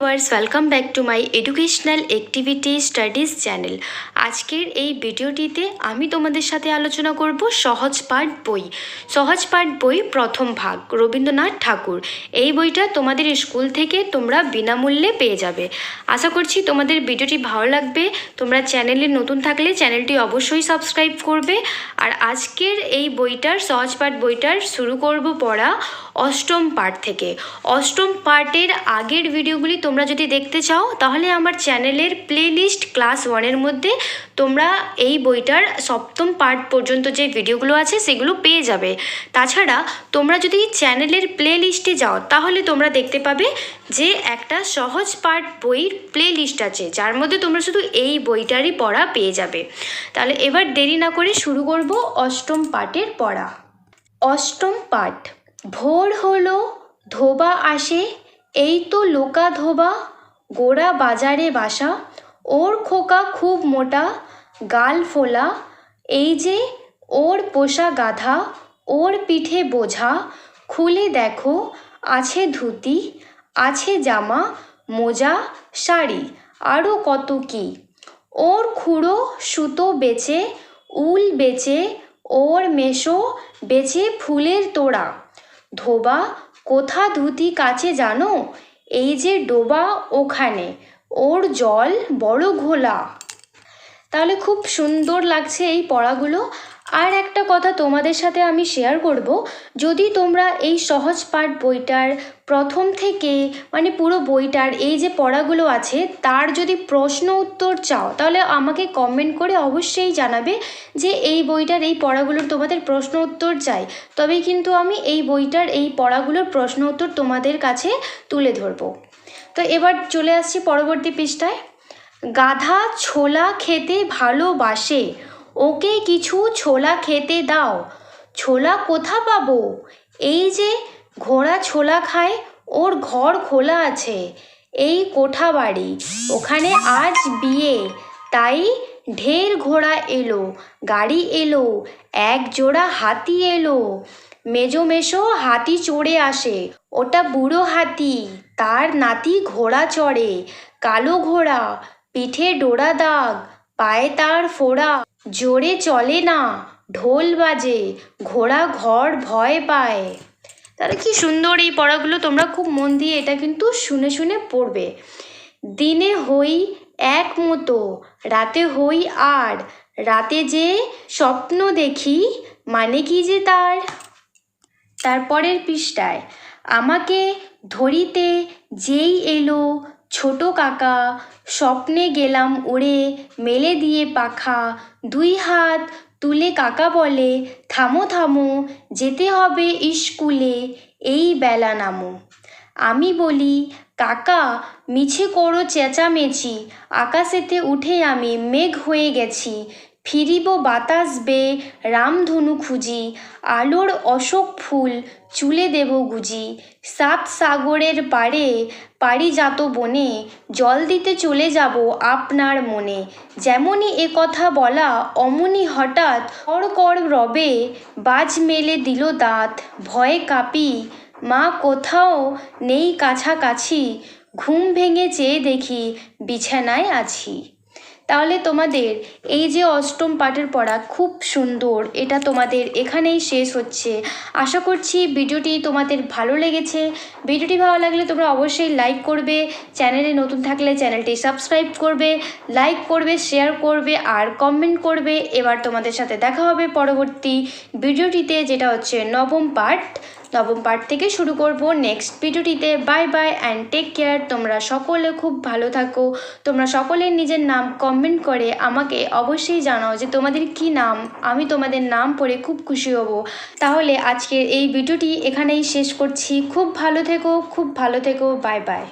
Viewers welcome back to my educational activity studies channel আজকের এই ভিডিওটিতে আমি তোমাদের সাথে আলোচনা করব সহজ পাঠ বই। সহজ পাঠ বই প্রথম ভাগ, রবীন্দ্রনাথ ঠাকুর। এই বইটা তোমাদের স্কুল থেকে তোমরা বিনামূল্যে পেয়ে যাবে। আশা করছি তোমাদের ভিডিওটি ভালো লাগবে। তোমরা চ্যানেলে নতুন থাকলে চ্যানেলটি অবশ্যই সাবস্ক্রাইব করবে। আর আজকের এই বইটার, সহজ পাঠ বইটার শুরু করব পড়া অষ্টম পাঠ থেকে। অষ্টম পার্টের আগের ভিডিওগুলি তোমরা যদি দেখতে চাও, তাহলে আমার চ্যানেলের প্লেলিস্ট ক্লাস ওয়ানের মধ্যে তোমরা এই বইটার সপ্তম পার্ট পর্যন্ত যে ভিডিওগুলো আছে, সেগুলো পেয়ে যাবে। তাছাড়া তোমরা যদি চ্যানেলের প্লেলিস্টে যাও, তাহলে তোমরা দেখতে পাবে যে একটা সহজ পাঠ বইয়ের প্লেলিস্ট আছে, যার মধ্যে তোমরা শুধু এই বইটারই পড়া পেয়ে যাবে। তাহলে এবার দেরি না করে শুরু করব অষ্টম পাঠের পড়া। অষ্টম পাঠ ভোর হলো, ধোবা আসে এই তো লোকা ধোবা, গোড়া বাজারে বাসা, ওর খোকা খুব মোটা, গাল ফোলা, এই যে ওর পোষা গাধা, ওর পিঠে বোঝা, খুলে দেখো, আছে ধুতি, আছে জামা, মোজা, শাড়ি আরও কত কি। ওর খুঁড়ো সুতো বেচে, উল বেচে, ওর মেশো বেচে ফুলের তোড়া, ধোবা কোথা ধুতি কাছে জানো? এই যে ডোবা ওখানে ওর জল বড় ঘোলা। তাহলে খুব সুন্দর লাগছে এই পড়াগুলো। আর একটা কথা তোমাদের সাথে আমি শেয়ার করব। যদি তোমরা এই সহজ পাঠ বইটার প্রথম থেকে মানে পুরো বইটার এই যে পড়াগুলো আছে, তার যদি প্রশ্ন উত্তর চাও, তাহলে আমাকে কমেন্ট করে অবশ্যই জানাবে যে এই বইটার এই পড়াগুলোর তোমাদের প্রশ্ন উত্তর চাই। তবেই কিন্তু আমি এই বইটার এই পড়াগুলোর প্রশ্ন উত্তর তোমাদের কাছে তুলে ধরবো। তো এবার চলে আসছি পরবর্তী পৃষ্ঠায়। গাধা ছোলা খেতে ভালোবাসে, ওকে কিছু ছোলা খেতে দাও। ছোলা কোথা পাবো? এই যে ঘোড়া ছোলা খায়, ওর ঘর খোলা আছে, এই কোঠা বাড়ি, ওখানে আজ বিয়ে। তাই ঢের ঘোড়া এলো, গাড়ি এলো, এক জোড়া হাতি এলো। মেজো মেশো হাতি চড়ে আসে, ওটা বুড়ো হাতি, তার নাতি ঘোড়া চড়ে, কালো ঘোড়া পিঠে ডোরা দাগ, পায়ে তার ফোড়া, জোরে চলে না, ঢোল বাজে, ঘোড়া ঘর ভয় পায়। তাহলে কি সুন্দর এই পড়াগুলো তোমরা খুব মন দিয়ে এটা কিন্তু শুনে শুনে পড়বে। দিনে হই এক মতো, রাতে হই আর রাতে যে স্বপ্ন দেখি মানে কি যে তার? তারপরের পৃষ্ঠায়, আমাকে ধরিতে যেই এলো ছোট কাকা, স্বপ্নে গেলাম ওড়ে মেলে দিয়ে পাখা। দুই হাত তুলে কাকা বলে, থামো থামো, যেতে হবে স্কুলে, এই বেলা নামো। আমি বলি, কাকা, মিছে করো চেঁচামেচি, আকাশেতে উঠে আমি মেঘ হয়ে গেছি ফিরিব বাতাস বে, রামধনু খুঁজি, আলোর অশোক ফুল চুলে দেব গুজি। সাত সাগরের পাড়ে পারিজাত বনে, জল দিতে চলে যাব আপনার মনে। যেমনই এ কথা বলা, অমনি হঠাৎ কর রবে, বাজ মেলে দিল দাঁত। ভয়ে কাঁপি, মা কোথাও নেই কাছাকাছি, ঘুম ভেঙে চেয়ে দেখি বিছানায় আছি। তাহলে তোমাদের এই যে অষ্টম পাঠের পড়া খুব সুন্দর, এটা তোমাদের এখানেই শেষ হচ্ছে। আশা করছি ভিডিওটি তোমাদের ভালো লেগেছে। ভিডিওটি ভালো লাগলে তোমরা অবশ্যই লাইক করবে, চ্যানেলে নতুন থাকলে চ্যানেলটি সাবস্ক্রাইব করবে লাইক করবে শেয়ার করবে, আর কমেন্ট করবে। এবার তোমাদের সাথে দেখা হবে পরবর্তী ভিডিওটিতে, যেটা হচ্ছে নবম পার্ট নবম পার্ট থেকে শুরু করব নেক্সট ভিডিওটিতে। Bye bye and take care তোমরা সকলে খুব ভালো থাকো। তোমরা সকলের নিজের নাম কমেন্ট করে আমাকে অবশ্যই জানাও যে তোমাদের কি নাম। আমি তোমাদের নাম পড়ে খুব খুশি হব। তাহলে আজকের এই ভিডিওটি এখানেই শেষ করছি। খুব ভালো থেকো, খুব ভালো থেকো। Bye bye